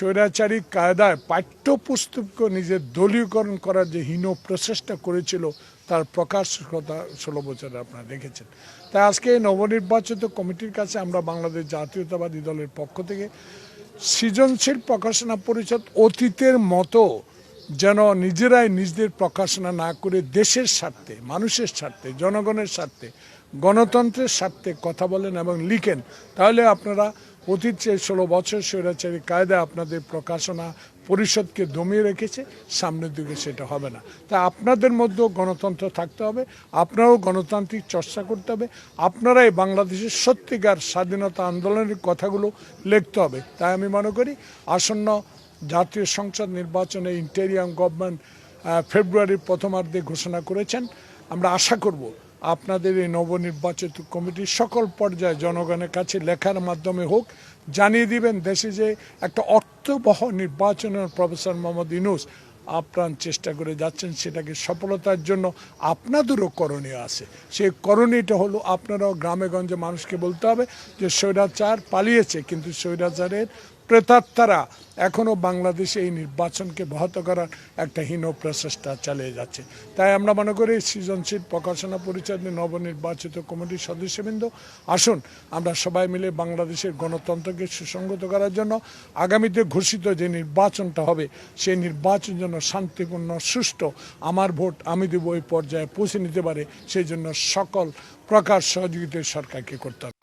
স্বৈরাচারী কায়দায় পাঠ্যপুস্তক নিজের দলীয়করণ করার যে হীন প্রচেষ্টা করেছিল, তার প্রকাশকতা ষোলো বছরে আপনারা দেখেছেন। তাই আজকে এই নবনির্বাচিত কমিটির কাছে আমরা বাংলাদেশ জাতীয়তাবাদী দলের পক্ষ থেকে সৃজনশীল প্রকাশনা পরিষদ অতীতের মতো যেন নিজেরাই নিজেদের প্রকাশনা না করে দেশের স্বার্থে, মানুষের স্বার্থে, জনগণের স্বার্থে, গণতন্ত্রের স্বার্থে কথা বলেন এবং লিখেন। তাহলে আপনারা অতীত ষোলো বছর স্বৈরাচারী কায়দা আপনাদের প্রকাশনা পরিষদকে দমিয়ে রেখেছে, সামনের দিকে সেটা হবে না। তাই আপনাদের মধ্যেও গণতন্ত্র থাকতে হবে, আপনারাও গণতান্ত্রিক চর্চা করতে হবে, আপনারাই বাংলাদেশের সত্যিকার স্বাধীনতা আন্দোলনের কথাগুলো লিখতে হবে। তাই আমি মনে করি, আসন্ন জাতীয় সংসদ নির্বাচনে ইন্টেরিয়াম গভর্নমেন্ট ফেব্রুয়ারির প্রথমার্ধে ঘোষণা করেছেন। আমরা আশা করব আপনাদের এই নবনির্বাচিত কমিটির সকল পর্যায়ে জনগণের কাছে লেখার মাধ্যমে হোক, জানিয়ে দিবেন দেশে যে একটা অর্থবহ নির্বাচনের প্রফেসর মোহাম্মদ ইনুস আপ্রাণ চেষ্টা করে যাচ্ছেন, সেটাকে সফলতার জন্য আপনাদেরও করণীয় আছে। সেই করণীয়টা হলো আপনারাও গ্রামে গঞ্জে মানুষকে বলতে হবে যে স্বৈরাচার পালিয়েছে, কিন্তু স্বৈরাচারের প্রেতাত্মারা এখনও বাংলাদেশে এই নির্বাচনকে ব্যাহত করার একটা হীন প্রচেষ্টা চালিয়ে যাচ্ছে। তাই আমরা মনে করি সৃজনশীল প্রকাশনা পরিষদের নবনির্বাচিত কমিটির সদস্যবৃন্দ, আসুন আমরা সবাই মিলে বাংলাদেশের গণতন্ত্রকে সুসংগত করার জন্য আগামীতে ঘোষিত যে নির্বাচনটা হবে, সেই নির্বাচন যেন শান্তিপূর্ণ, সুষ্ঠু আমার ভোট আমি দেব ওই পর্যায়ে পৌঁছে নিতে পারে, সেই জন্য সকল প্রকার সহযোগিতা সরকারকে করতে হবে।